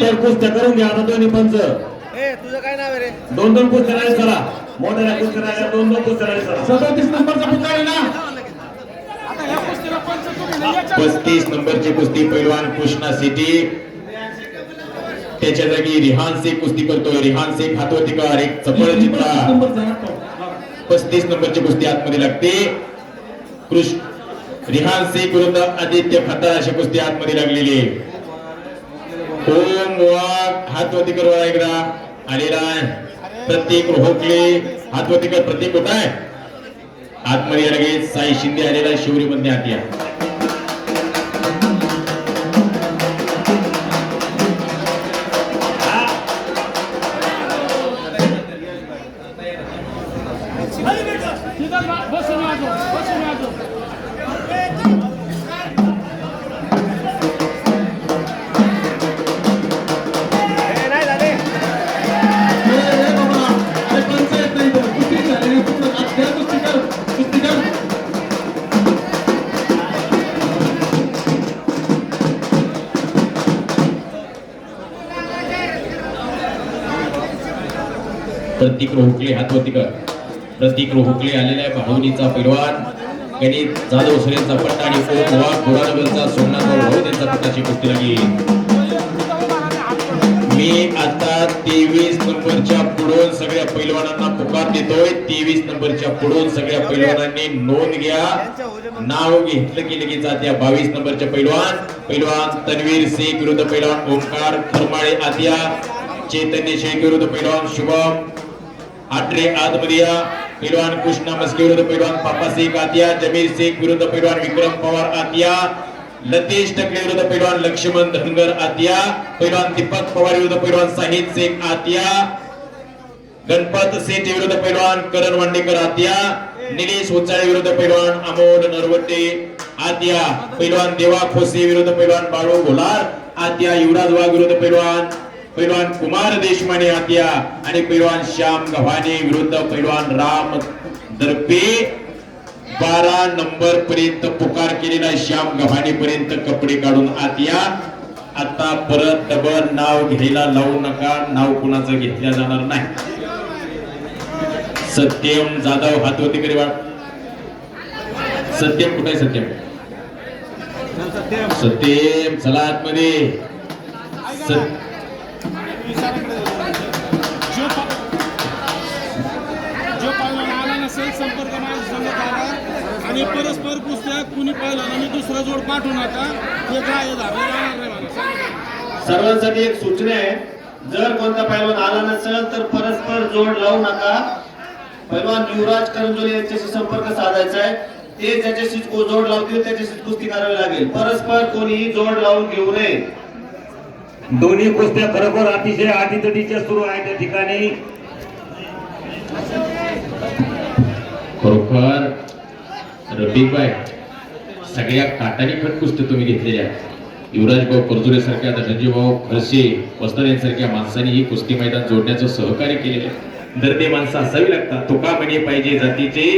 तर कुस्त्या करून घ्या आता दोन्ही पंच. ए तुझं काय नाव आहे रे? दोन दोन कुस्त्या राहिले चला मोठ्या कुस्त्या राहिल्या दोन दोन कुस्त्या राहिले चला सदोतीस नंबरचा पुतळा आहे ना? पस्तीस नंबरची कुस्ती पैलवान कृष्णा सिटी. त्याच्या जागी रिहान शेख कुस्ती करतोय. रिहान शेख हातोटीकर एक चपळ तो. पस्तीस नंबरची कुस्ती आतमध्ये लागते. कृष्ण रिहान शेख विरुद्ध आदित्य खतार अशी कुस्ती आतमध्ये लागलेली आहे. ओम वाघ हातवतीकर वाळा इकडा. आलेला आहे प्रत्येक रोहकले हातवतीकर प्रतीक होत आहे आतमध्ये लगेच साई शिंदे आलेला शिवरी मध्ये हाती या. प्रतीक रोहकले हातवतीकर प्रतीक रोहकले आलेला आहे भावनीचा पैलवान. गणित जाधव सुरेंचा पट्टा आणि ओम वाघ गोरानगरचा सोमनाथ भाऊ त्यांचा पट्टाची कुस्ती लागली. मी आता तेवीस नंबरच्या पुढून सगळ्या पैलवानांना पुकार देतोय. तेवीस नंबरच्या पुढून सगळ्या पैलवानांनी नोंद घ्या. नाव घेतलं की लगेच आत्या बावीस नंबरच्या पैलवान. पैलवान तन्वीर शेख विरुद्ध पैलवान ओंकार खरमाळे आत्या चैतन्य शेख विरुद्ध पैलवान शुभम. आटरे आतमध्ये या पैलवान कृष्णा मस्के विरुद्ध पैलवान पापा शेख आतिया जमीर शेख विरुद्ध पैलवान विक्रम पवार आतिया लतेश टकले विरुद्ध पैलवान लक्ष्मण धनगर आतिया पैलवान दीपक पवार विरुद्ध पैलवान साहिद शेख आतिया गणपत सेठ विरुद्ध पैलवान करण वांडेकर आतिया निलेश उचाळे विरुद्ध पैलवान अमोल नरवटे आतिया पैलवान देवा खोसे विरुद्ध पैलवान बाळू घोलार आतिया युवराज वाघ विरुद्ध पैलवान पैलवान कुमार देशमाने आतिया आणि पैलवान श्याम गव्हाणे विरुद्ध पैलवान राम दर्पे. बारा नंबर पर्यंत पुकार केलेला श्याम गव्हाणे पर्यंत कपडे काढून आतिया. आता परत डबल नाव घ्यायला लावू नका. नाव कुणाचं घेतल्या जाणार नाही. सत्यम जाधव हातवती करी वाट सत्यम कुठे आहे सत्यम? सत्यम. चला आतमध्ये. जो जो पाहिला आला नसेल संपर्क माझ्या आला आणि परस्पर पुस्तक कुणी पाहिलं आणि दुसरा जोड पाठवू नका हे काय सर्वांसाठी एक सूचना आहे. जर कोणता पैलवान आला नसेल तर परस्पर जोड लावू नका. पैलवान युवराज करंजोले यांच्याशी संपर्क साधायचा आहे. ते ज्याच्याशी को- जोड लावतील त्याच्याशी कुस्ती करावी लागेल. परस्पर कोणीही जोड लावून घेऊ नये. दोन्ही कुस्त्या खरोखर अतिशय आटीतटीच्या सुरू आहे त्या ठिकाणी. खरोखर रफिकबाई सगळ्या काटाने खट कुस्त्या तुम्ही घेतलेल्या. युवराज भाऊ परजुरे सारख्या धनंजय भाऊ खडसे वस्ताद यांसारख्या माणसांनी ही कुस्ती मैदान जोडण्याचं सहकार्य केलेलं आहे. दर्दे माणसं असावी लागतात. तुका म्हणे पाहिजे जातीचे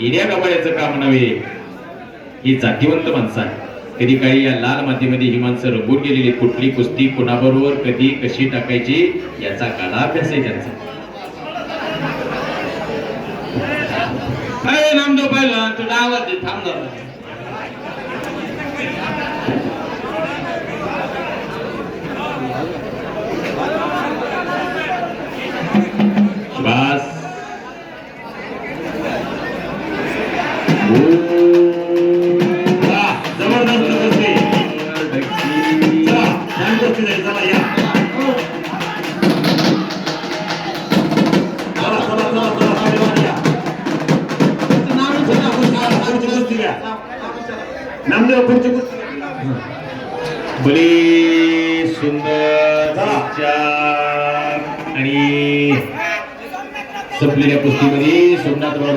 येण्या गावाड्याचं काम नव्हे. ही जातीवंत माणसं आहे कधी काही या लाल मातीमध्ये ही माणसं रंगून गेलेली कुठली कुस्ती कुणाबरोबर कधी कशी टाकायची याचा कालाभ्यास आहे त्यांचा. नामदेव पहिला तुला आवाज थांबणार नामदेव पुढची कुस्ती भले सुंदर आणि संपलेल्या कुस्तीमध्ये सोमनाथ बाबा